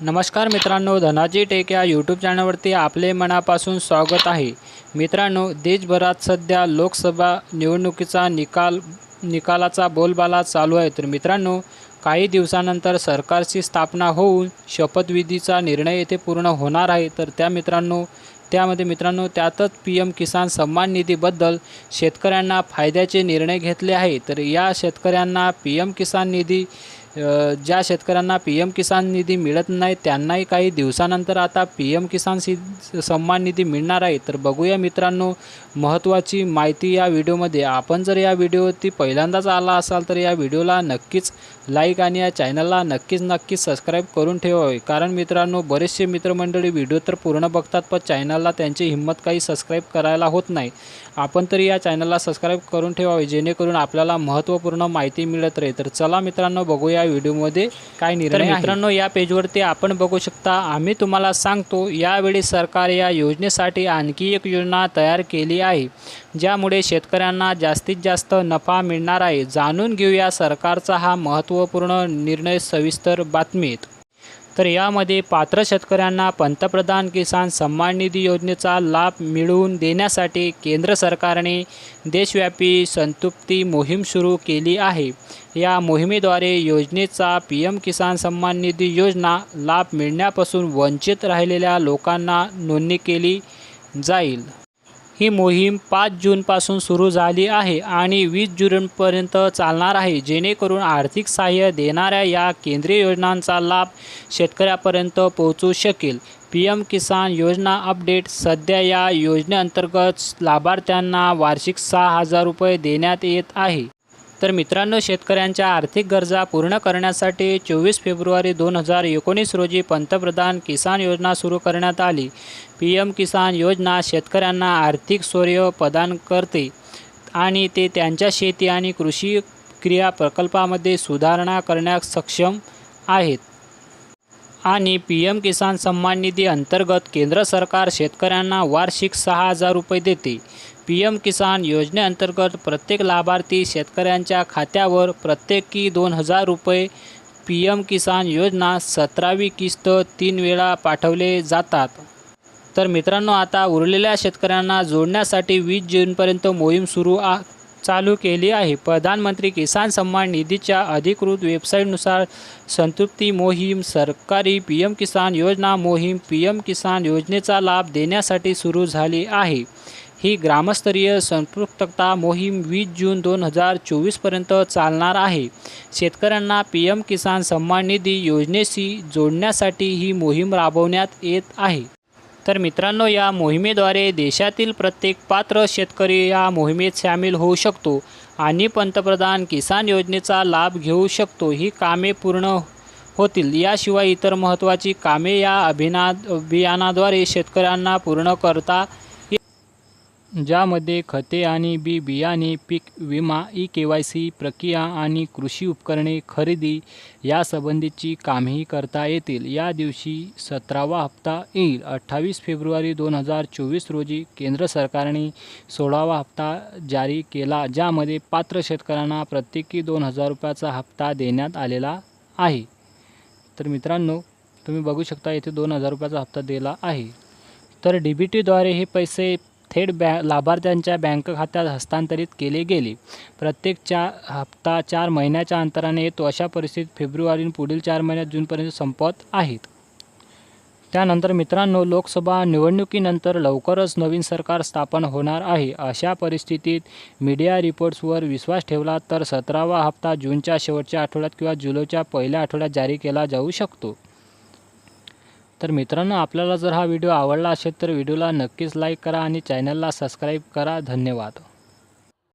नमस्कार मित्रांनो धनाजी टेक या यूट्यूब चॅनलवरती आपले मनापासून स्वागत आहे. मित्रांनो देशभरात सध्या लोकसभा निवडणुकीचा निकाल निकालाचा बोलबाला चालू आहे. तर मित्रांनो काही दिवसानंतर सरकारची स्थापना होऊन शपथविधीचा निर्णय येथे पूर्ण होणार आहे. तर त्या मित्रांनो त्यामध्ये मित्रांनो त्यातच पी एम किसान सन्मान निधीबद्दल शेतकऱ्यांना फायद्याचे निर्णय घेतले आहे. तर या शेतकऱ्यांना पी एम किसान निधी ज्या शेतकऱ्यांना पी एम किसान निधी मिळत नाही त्यांनाही काही दिवसानंतर आता पी एम किसान सी सन्मान निधी मिळणार आहे. तर बघूया मित्रांनो महत्त्वाची माहिती या व्हिडिओमध्ये. आपण जर या व्हिडिओवरती पहिल्यांदाच आला असाल तर या व्हिडिओला नक्कीच लाईक आणि या चॅनलला नक्कीच नक्कीच सबस्क्राईब करून ठेवावे. कारण मित्रांनो बरेचसे मित्रमंडळी व्हिडिओ तर पूर्ण बघतात पण चॅनलला त्यांची हिंमत काही सबस्क्राईब करायला होत नाही. आपण तरी या चॅनलला सबस्क्राईब करून ठेवावे जेणेकरून आपल्याला महत्त्वपूर्ण माहिती मिळत राहील. तर चला मित्रांनो बघूया व्हिडिओमध्ये काय निर्णय. मित्रांनो या पेजवरती आपण बघू शकता आम्ही तुम्हाला सांगतो यावेळी सरकार या योजनेसाठी आणखी एक योजना तयार केली आहे ज्यामुळे शेतकऱ्यांना जास्तीत जास्त नफा मिळणार आहे जाणून घेऊया सरकारचा हा महत्त्वपूर्ण निर्णय सविस्तर बातमीत तर यामध्ये पात्र शेतकऱ्यांना पंतप्रधान किसान सन्मान निधी योजनेचा लाभ मिळवून देण्यासाठी केंद्र सरकारने देशव्यापी संतृप्ती मोहीम सुरू केली आहे. या मोहिमेद्वारे योजनेचा पी एम किसान सन्मान निधी योजना लाभ मिळण्यापासून वंचित राहिलेल्या लोकांना नोंदणी केली जाईल. ही मोहीम पाच जूनपासून सुरू झाली आहे आणि वीस जूनपर्यंत चालणार आहे जेणेकरून आर्थिक सहाय्य देणाऱ्या या केंद्रीय योजनांचा लाभ शेतकऱ्यापर्यंत पोहोचू शकेल. पी एम किसान योजना अपडेट सध्या या योजनेअंतर्गत लाभार्थ्यांना वार्षिक सहा हजार रुपये देण्यात येत आहे. तर मित्रांनो शेतकऱ्यांच्या आर्थिक गरजा पूर्ण करण्यासाठी चोवीस फेब्रुवारी दोन हजार एकोणीस रोजी पंतप्रधान किसान योजना सुरू करण्यात आली. पी एम किसान योजना शेतकऱ्यांना आर्थिक स्वर्य प्रदान करते आणि ते त्यांच्या शेती आणि कृषी क्रिया प्रकल्पामध्ये सुधारणा करण्यास सक्षम आहेत. आणि पी एम किसान सन्मान निधी अंतर्गत केंद्र सरकार शेतकऱ्यांना वार्षिक सहा हजार रुपये देते. पी एम किसान योजनेअंतर्गत प्रत्येक लाभार्थी शेतकऱ्यांच्या खात्यावर प्रत्येकी दोन हजार रुपये पी एम किसान योजना सतरावी किस्त तीन वेळा पाठवले जातात. तर मित्रांनो आता उरलेल्या शेतकऱ्यांना जोडण्यासाठी वीस जूनपर्यंत मोहीम सुरू आ चालू केली आहे. प्रधानमंत्री किसान सन्मान निधीच्या अधिकृत वेबसाईटनुसार संतृप्ती मोहीम सरकारी पी एम किसान योजना मोहीम पी एम किसान योजनेचा लाभ देण्यासाठी सुरू झाली आहे. ही ग्रामस्तरीय संपृक्तता मोहीम वीस जून दोन हजार चोवीसपर्यंत चालणार आहे. शेतकऱ्यांना पी एम किसान सन्मान निधी योजनेशी जोडण्यासाठी ही मोहीम राबवण्यात येत आहे. तर मित्रांनो या मोहिमेद्वारे देशातील प्रत्येक पात्र शेतकरी या मोहिमेत सामील होऊ शकतो आणि पंतप्रधान किसान योजनेचा लाभ घेऊ शकतो. ही कामे पूर्ण होतील. याशिवाय इतर महत्त्वाची कामे या अभिना अभियानाद्वारे शेतकऱ्यांना पूर्ण करता ज्यामध्ये खते आणि बी बियाणे पीक विमा ई के वाय सी प्रक्रिया आणि कृषी उपकरणे खरेदी यासंबंधीची कामेही करता येतील. या दिवशी सतरावा हप्ता येईल. अठ्ठावीस फेब्रुवारी दोन हजार चोवीस रोजी केंद्र सरकारने सोळावा हप्ता जारी केला ज्यामध्ये पात्र शेतकऱ्यांना प्रत्येकी दोन हजार रुपयाचा हप्ता देण्यात आलेला आहे. तर मित्रांनो तुम्ही बघू शकता येथे दोन हजार रुपयाचा हप्ता दिला आहे. तर डी बी टीद्वारे हे पैसे थेट बॅ लाभार्थ्यांच्या बँक खात्यात हस्तांतरित केले गेले. प्रत्येक चार हप्ता चार महिन्याच्या अंतराने येतो अशा परिस्थितीत फेब्रुवारी पुढील चार महिन्यात जूनपर्यंत संपत आहेत. त्यानंतर मित्रांनो लोकसभा निवडणुकीनंतर लवकरच नवीन सरकार स्थापन होणार आहे. अशा परिस्थितीत मीडिया रिपोर्ट्सवर विश्वास ठेवला तर सतरावा हप्ता जूनच्या शेवटच्या आठवड्यात किंवा जुलैच्या पहिल्या आठवड्यात जारी केला जाऊ शकतो. तर मित्रांनो आपल्याला जर हा व्हिडिओ आवडला असेल तर व्हिडिओला नक्कीच लाईक करा आणि चॅनलला सबस्क्राईब करा. धन्यवाद.